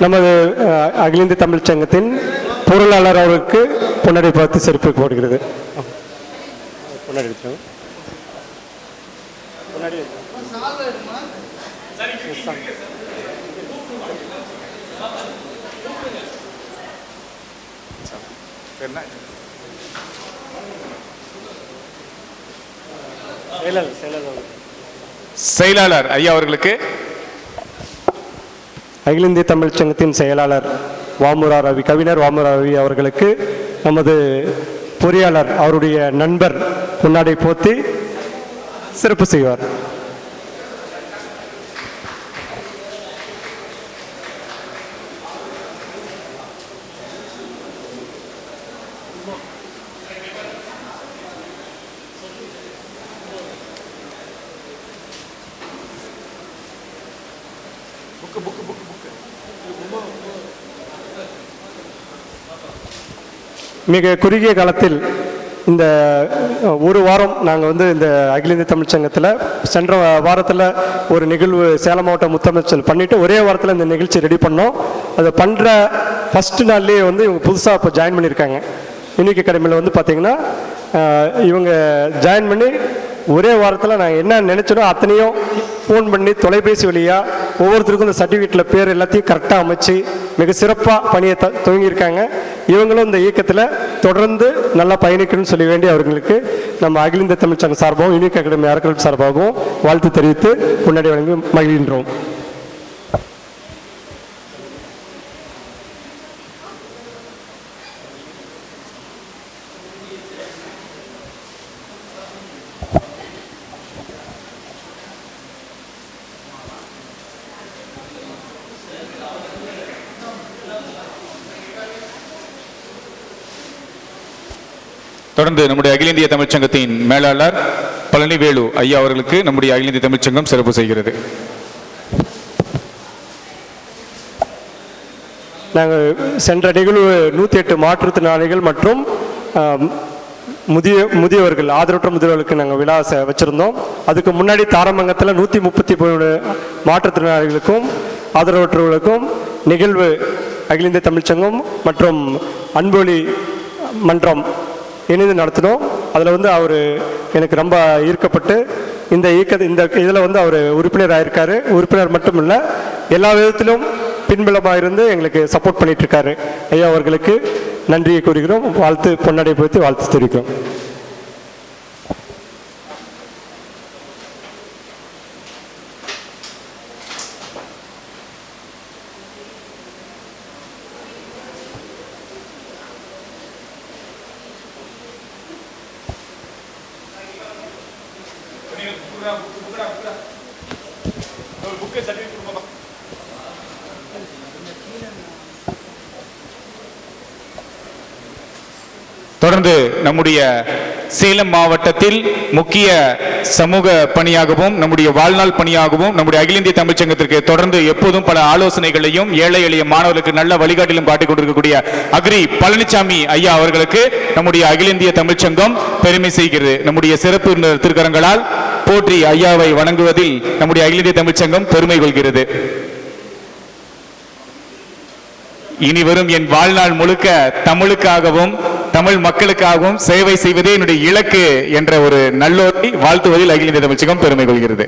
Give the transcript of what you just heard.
நமது அகில இந்திய தமிழ் சங்கத்தின் பொருளாளர் அவருக்கு பொன்னடை பார்த்து எடுத்துக்கோங்க. செயலாளர் செயலாளர் செயலாளர் ஐயா அவர்களுக்கு அகில இந்திய தமிழ் சங்கத்தின் செயலாளர் வாமுரா ரவி கவிஞர் வாமுரா ரவி அவர்களுக்கு நமது பொறியாளர் அவருடைய நண்பர் முன்னாடி போத்தி சிறப்பு செய்வார். மிக குறுகிய காலத்தில் இந்த ஒரு வாரம் நாங்கள் வந்து இந்த அகில இந்திய தமிழ் சங்கத்தில் சென்ற வாரத்தில் ஒரு நிகழ்வு சேலம் மாவட்ட முத்தமைச்சல் பண்ணிவிட்டு ஒரே வாரத்தில் இந்த நிகழ்ச்சி ரெடி பண்ணோம். அதை பண்ணுற ஃபஸ்ட்டு நாள்லேயே வந்து இவங்க புதுசாக இப்போ ஜாயின் பண்ணியிருக்காங்க யூனிக் அகாடமியில் வந்து பார்த்திங்கன்னா இவங்க ஜாயின் பண்ணி ஒரே வாரத்தில் நாங்கள் என்ன நினச்சினோ அத்தனையும் ஃபோன் பண்ணி தொலைபேசி வழியாக ஒவ்வொருத்தருக்கும் இந்த சர்டிஃபிகேட்டில் பேர் எல்லாத்தையும் கரெக்டாக அமைச்சு மிக சிறப்பாக பணியை த துவங்கியிருக்காங்க. இவங்களும் இந்த இயக்கத்தில் தொடர்ந்து நல்லா பயணிக்கணும்னு சொல்லி வேண்டி அவர்களுக்கு நம்ம அகில இந்திய தமிழ்ச்சங்க சார்பாகவும் யூனிக் அகாடமி அறக்கட்டளை சார்பாகவும் வாழ்த்து தெரிவித்து முன்னாடி வழங்கி மகிழ்கின்றோம். தொடர்ந்து நம்முடைய அகில இந்திய தமிழ்ச்சங்கத்தின் மேலாளர் பழனிவேலு ஐயா அவர்களுக்கு நம்முடைய அகில இந்திய தமிழ்ச்சங்கம் சிறப்பு செய்கிறது. நாங்கள் சென்ற நிகழ்வு நூற்றி எட்டு மாற்றுத்திறனாளிகள் மற்றும் முதிய முதியவர்கள் ஆதரவற்ற முதியவர்களுக்கு நாங்கள் விழா செ- வச்சிருந்தோம். அதுக்கு முன்னாடி தாரமங்கத்தில் நூற்றி முப்பத்தி மூணு மாற்றுத்திறனாளிகளுக்கும் ஆதரவற்றவர்களுக்கும் நிகழ்வு அகில இந்திய தமிழ்ச்சங்கம் மற்றும் அன்பொழி மன்றம் இணைந்து நடத்தினோம். அதில் வந்து அவர் எனக்கு ரொம்ப ஈர்க்கப்பட்டு இந்த இயக்க இந்த இதில் வந்து அவர் உறுப்பினர் ஆயிருக்காரு. உறுப்பினர் மட்டும் இல்லை எல்லா விதத்திலும் பின்பலமாக இருந்து எங்களுக்கு சப்போர்ட் பண்ணிட்டு இருக்காரு. ஐயா அவர்களுக்கு நன்றியை கூறுகிறோம். வாழ்த்து பொன்னடை பொறுத்து வாழ்த்து தெரிவிக்கிறோம். தொடர்ந்து நம்முடைய சேலம் மாவட்டத்தில் முக்கிய சமூக பணியாகவும் நம்முடைய வாழ்நாள் பணியாகவும் நம்முடைய அகில இந்திய தமிழ்ச்சங்கத்திற்கு தொடர்ந்து எப்போதும் பல ஆலோசனைகளையும் ஏழை எளிய மாணவர்களுக்கு நல்ல வழிகாட்டிலும் காட்டிக் கொண்டிருக்கக்கூடிய அக்ரி பழனிசாமி ஐயா அவர்களுக்கு நம்முடைய அகில இந்திய தமிழ்ச்சங்கம் பெருமை செய்கிறது. நம்முடைய சிறப்பு திருக்கரங்களால் போற்றி ஐயாவை வணங்குவதில் நம்முடைய அகில இந்திய தமிழ்ச்சங்கம் பெருமை கொள்கிறது. இனி வரும் என் வாழ்நாள் முழுக்க தமிழுக்காகவும் தமிழ் மக்களுக்காகவும் சேவை செய்வதே என்னுடைய இலக்கு என்ற ஒரு நல்லோரை வாழ்த்துவதில் அகில இந்திய தமிழ்ச்சங்கம் பெருமை கொள்கிறது.